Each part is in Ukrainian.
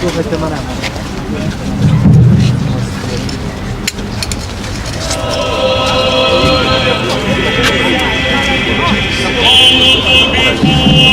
Слухайте мене. Oh,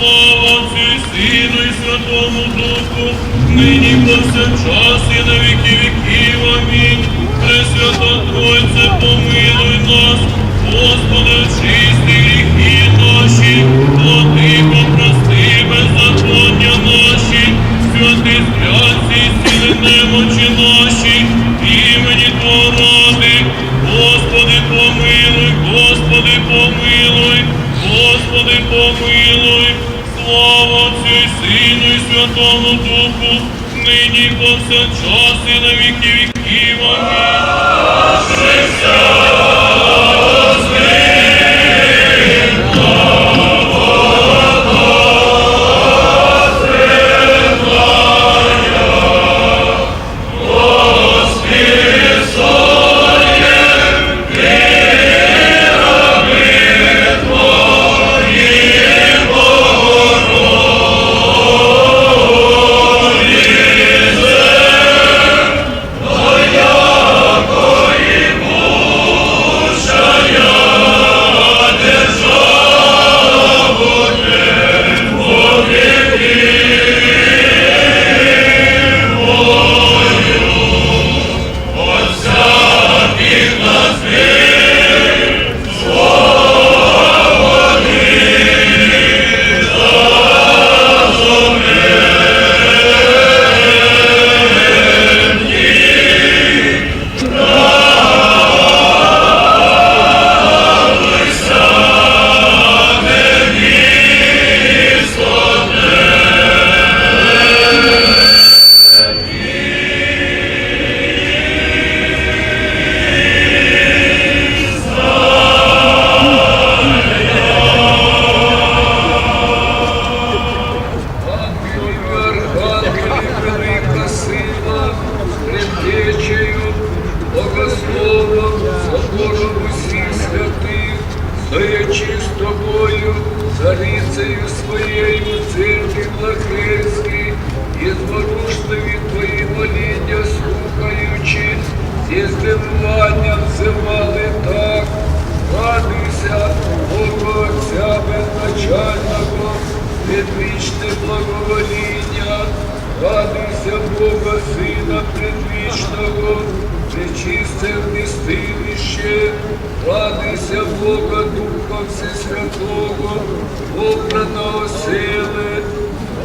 Слава Отцю Сину і Святому Духу, нині повсякчас і на віки віків. Амінь. Пресвята Тройце, помилуй нас. Господи, очисти Святому Духу, нині повсякчас і на віки стоячи з тобою, царицею своєю, церкві Блахельській, і зворушливі твої моління слухаючи, зі здивуванням взивали так, радуйся, Бога Отця безначального, предвічне благовоління, радуйся Бога Сина предвічного, пречисте вмістилище, радуйся Бога Духа Всесвятого, обраного сили,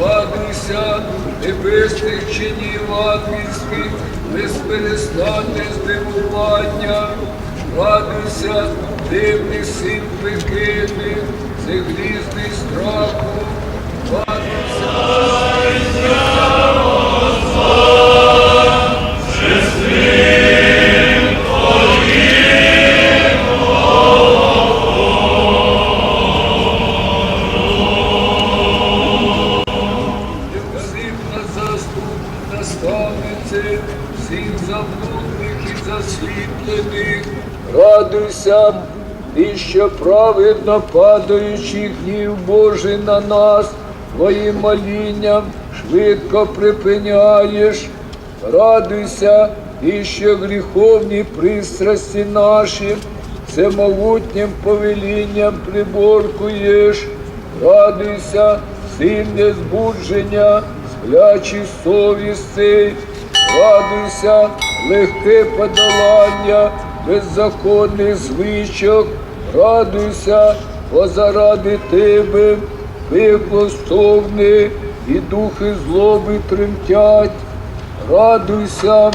радуйся небесних чинів ангельських, безперестанне здивування, радуйся, дивний син пекельний, грізний страху, радуйся. Радуйся, ти, що праведно падаючи гнів Божий на нас, твоїм молінням, швидко припиняєш. Радуйся, і що гріховні пристрасті наші, всемогутнім повелінням приборкуєш. Радуйся, сильне збудження, сплячі совісти, радуйся, легке подолання беззаконних звичок, радуйся, бо заради тебе пекло стогне і духи злоби тремтять. Радуйся,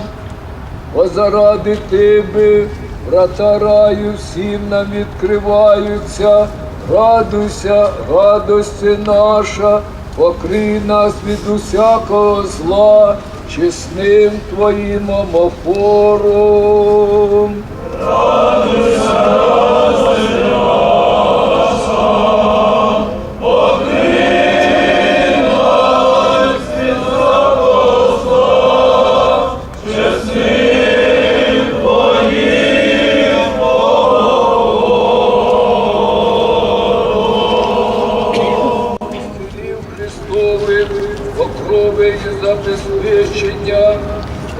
бо заради тебе врата раю всім нам відкриваються. Радуйся, радості наша, покрий нас від усякого зла, чесним твоїм омофором. Покрови і забезпечення,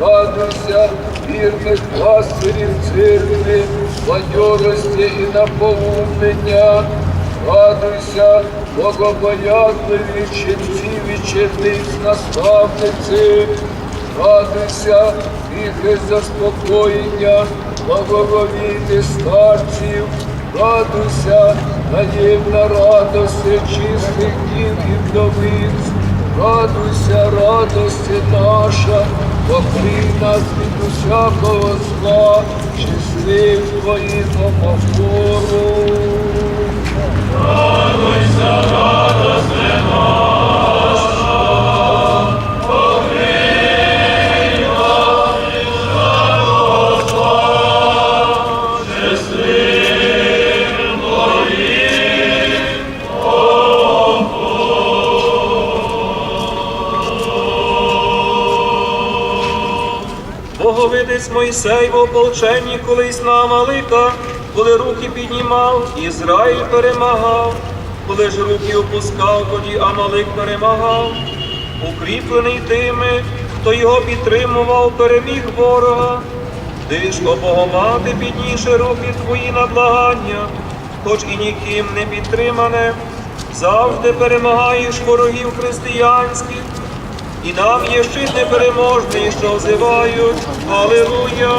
радуйся вірних пастирів церкви, бадьорості і наповнення, радуйся, богобоязливі ченців і черниць наставниці, радуйся, віки заспокоєння, благоговійних старців, радуйся, наємна радості чистих дів і вдовиць, радуйся, радості наша, покрий нас від усякого зла, числив твоїм омофору. Боговидець Мойсей в ополченні колись на Амалика, коли руки піднімав, Ізраїль перемагав, коли ж руки опускав, тоді Амалик перемагав, укріплений тими, хто його підтримував, переміг ворога. Ти ж, о Богомати, підніше руки твої на благання, хоч і ніким не підтримане, завжди перемагаєш ворогів християнських. І нам є щит непереможний, що взивають Аллилуйя.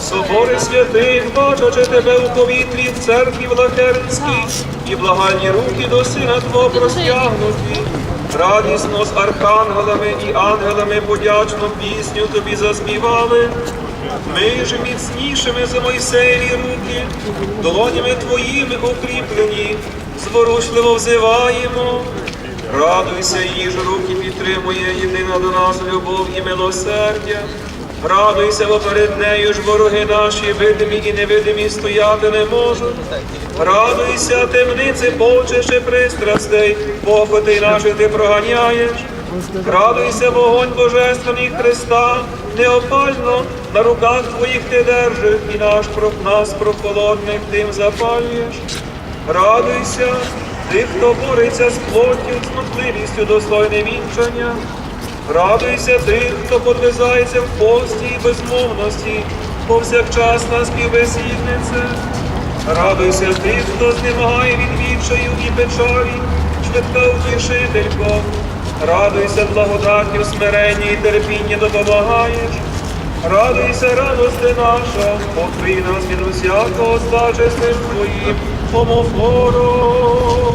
Собори святих, бачачи тебе у повітрі в церкві Влахернській, і благальні руки до сина Твого простягнуті. Радісно з архангелами і ангелами подячну пісню тобі заспівали. Ми ж міцнішими за Мойсеєві руки, долонями твоїми укріплені, зворушливо взиваємо. Радуйся, її ж руки підтримує єдина до нас любов і милосердя. Радуйся, бо перед нею ж вороги наші, видимі і невидимі, стояти не можуть. Радуйся, темниці, полчище пристрастей, похоти наші ти проганяєш. Радуйся, вогонь Божественний Христа, неопально на руках твоїх ти держиш, і наш про нас прохолодних тим запалюєш. Радуйся, ти, хто бореться з плоттю, цнотливістю достойне вінчання. Радуйся ти, хто подвизається в пості і безмовності, повсякчасна співбесідниця. Радуйся ти, хто знемагає від вічаю і печалі, швидка утішителько. Радуйся благодаттю, смиренні і терпіння допомагаєш. Радуйся, радости наша, покрий нас від усякого зла чесним твоїм помофором.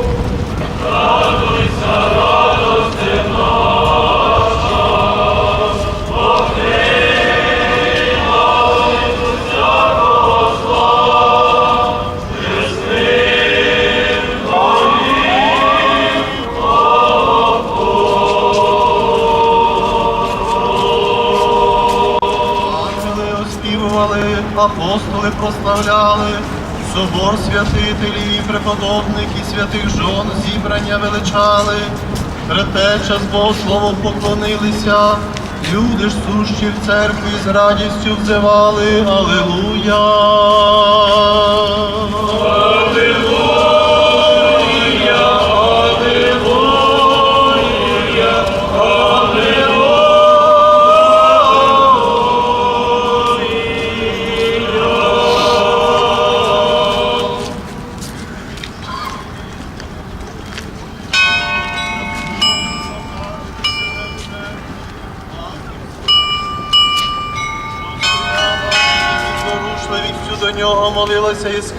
Апостоли собор святителів, і преподобних і святих жон зібрання величали. Третеча з Богословом поклонилися, люди ж сущі в церкві з радістю взивали Алилуя.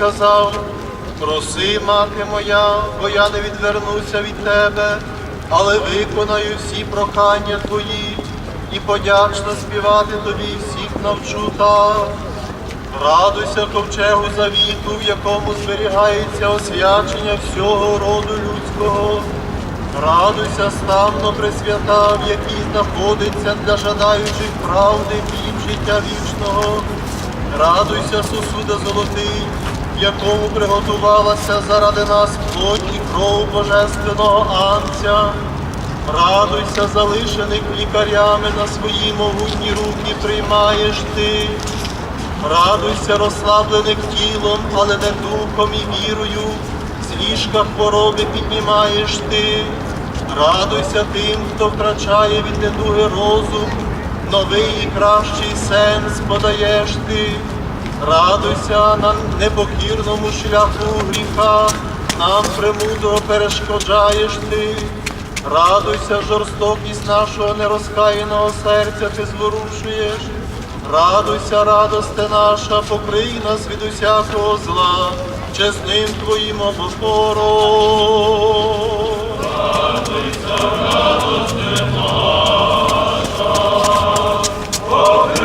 Сказав, проси, мати моя, бо я не відвернуся від тебе, але виконаю всі прохання твої і подячно співати тобі всіх навчу так. Радуйся ковчегу завіту, в якому зберігається освячення всього роду людського. Радуйся, ставно пресвята, в якій знаходиться для жадаючих правди хліб життя вічного. Радуйся, сосуда золотий, якому приготувалася заради нас плоть і кров божественного Анця. Радуйся, залишених лікарями на свої могутні руки приймаєш ти. Радуйся, розслаблених тілом, але не духом і вірою, з ліжка хвороби піднімаєш ти. Радуйся тим, хто втрачає від недуги розум, новий і кращий сенс подаєш ти. Радуйся на непокірному шляху гріха, нам премудрого перешкоджаєш ти. Радуйся, жорстокість нашого нерозкаяного серця ти зворушуєш. Радуйся, радосте наша, покрий нас від усякого зла, чесним твоїм опором. Усе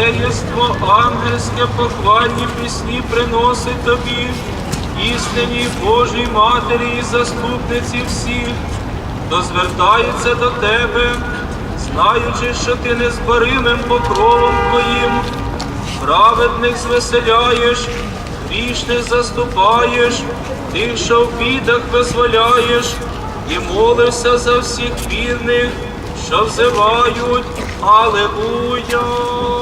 єство ангельське похвальні пісні приносить тобі, істинній Божій Матері і заступниці всіх, хто звертається до тебе, знаючи, що ти незборимим покровом твоїм, праведних звеселяєш, грішних заступаєш, тих, що в бідах визволяєш, і молишся за всіх вірних, що взивають Алелуя.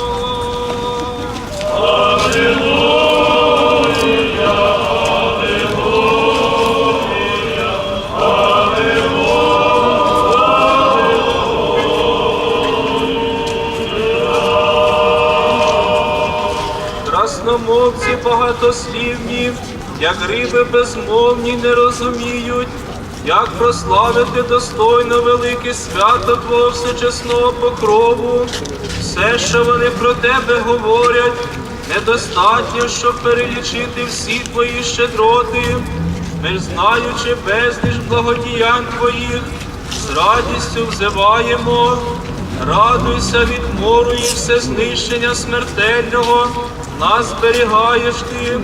Красномовці багатослівні, як риби безмовні не розуміють, як прославити достойно велике свято Твого всечесного покрову. Все, що вони про тебе говорять, недостатньо, щоб перелічити всі твої щедроти. Ми знаючи безліч благодіянь Твоїх, з радістю взиваємо. Радуйся від мору і все знищення смертельного, нас зберігаєш ти,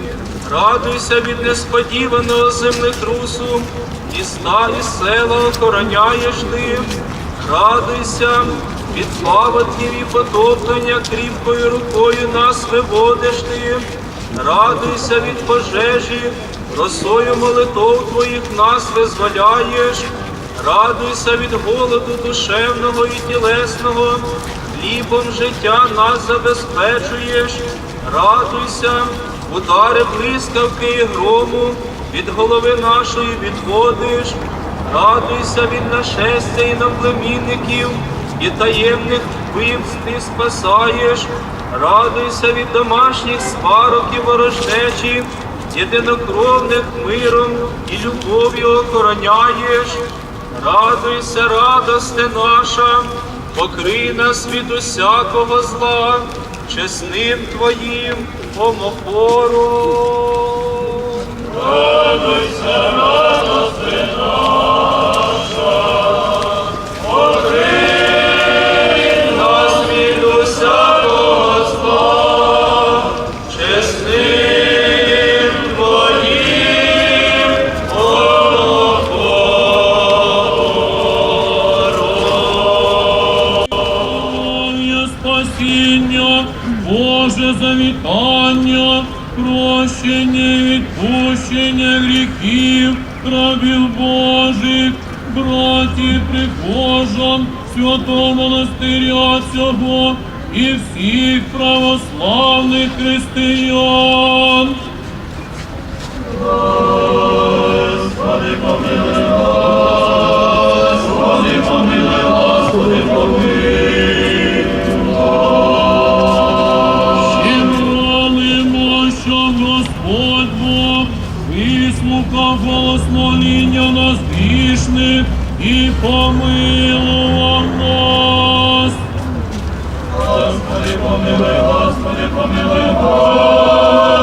радуйся від несподіваного землетрусу, міста і села охороняєш ти, радуйся від паводків і потоплення, кріпкою рукою нас виводиш ти, радуйся від пожежі, росою молитов твоїх нас визволяєш. Радуйся від голоду душевного і тілесного, хлібом життя нас забезпечуєш, радуйся, удари блискавки і грому, від голови нашої відводиш, радуйся від нашестя і наплемінників, і таємних вбивств ти спасаєш, радуйся від домашніх сварок і ворожнечі, єдинокровних миром і любов'ю охороняєш. Радуйся, радосте наша, покрий нас від усякого зла, чесним Твоїм омофором. Радуйся, радосте прощення відпущення гріхів, рабів Божих, браті прихожан, святого монастиря цього і всіх православних християн. І грішних і помилував нас. Господи, помилуй, Господи, помилуй, Господи,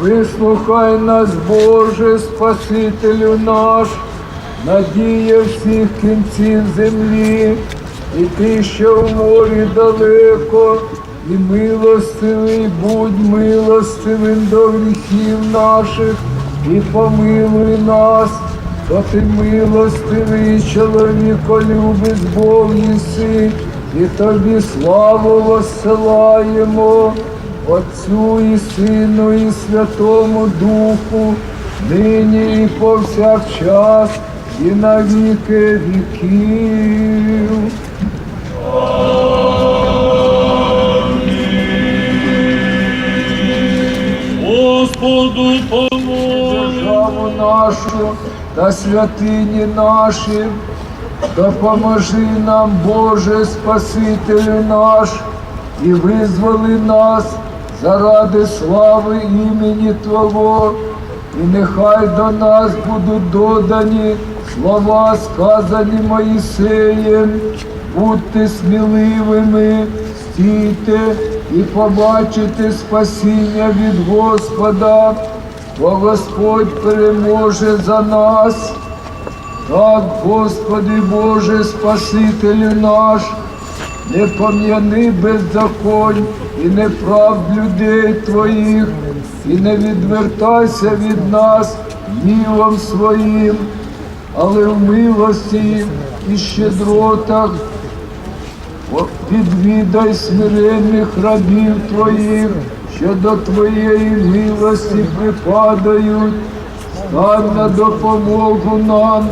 Вислухай нас, Боже, Спасителю наш, надія всіх кінців землі, і ти, що в морі далеко, і милостивий, будь милостивим до гріхів наших, і помилуй нас, бо ти милостивий чоловіко Бог єси, і тобі славу воссилаємо. Отцю і Сину, і Святому Духу, нині і повсякчас, і на віки віків. Господу помолимо. Державу нашу та святині наші, допоможи нам, Боже, Спасителю наш, і визволи нас заради слави імені Твого, і нехай до нас будуть додані слова, сказані Моїсеєм, будьте сміливими, стійте і побачите спасіння від Господа, бо Господь переможе за нас. Так, Господи Боже, Спасителю наш, не пом'яни беззаконь і неправд людей Твоїх, і не відвертайся від нас гнівом своїм, але в милості і щедротах Відвідай смиренних рабів Твоїх, що до Твоєї милості припадають, стань на допомогу нам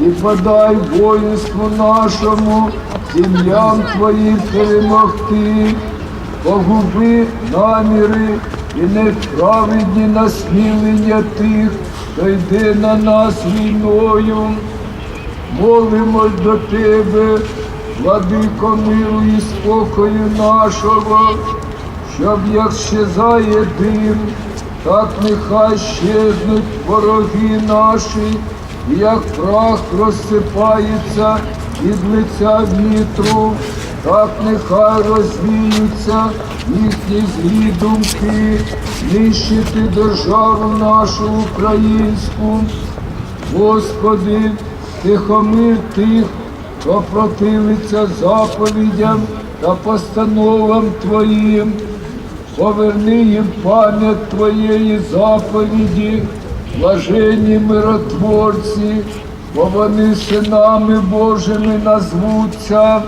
і подай воїнству нашому, сім'ям Твоїм перемогти, погуби наміри і неправедні насмілення тих, хто йде на нас війною. Молимось до Тебе, владико миру і спокою нашого, щоб як щезає дим, так нехай щезнуть вороги наші, як прах розсипається від лиця вітру, так нехай розвіються їхні злі думки, нищити державу нашу українську. Господи, тихомир тих, хто противиться заповідям та постановам Твоїм, поверни їм пам'ять Твоєї заповіді, блаженні миротворці, бо вони синами Божими назвуться.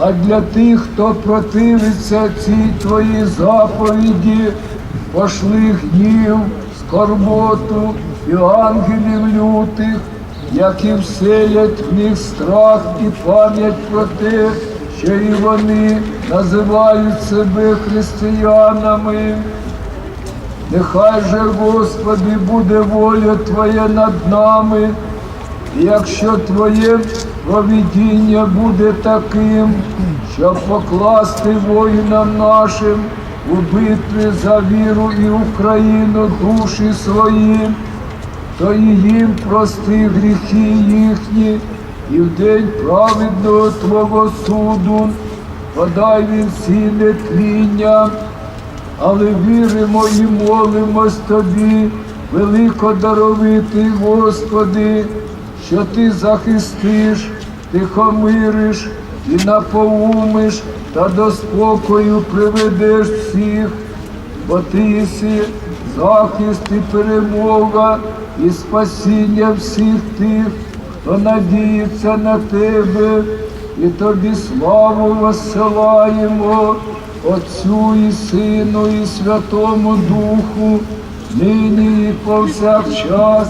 А для тих, хто противиться цій твоїй заповіді, пошли гнів, скорботу і ангелів лютих, які вселять в них страх і пам'ять про те, що і вони називають себе християнами. Нехай же, Господи, буде воля Твоя над нами, і якщо Твоє провідіння буде таким, щоб покласти воїнам нашим у битві за віру і Україну душі свої, то і їм прости гріхи їхні, і в день праведного Твого суду подай він сіле тління, але віримо і молимось Тобі, велико великодаровитий Господи, що Ти захистиш, тихомириш і наповумиш та до спокою приведеш всіх, бо Ти єси захист і перемога і спасіння всіх тих, хто надіється на тебе, і тобі славу висилаємо, Отцю і Сину, і Святому Духу, нині і повсякчас,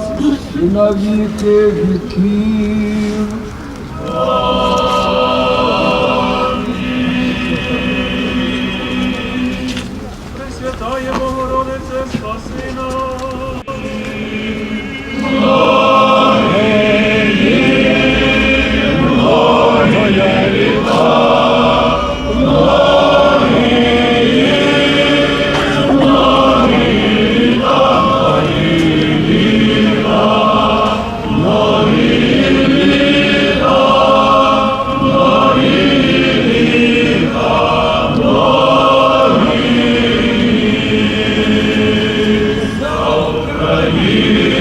і на віки віків. Amen.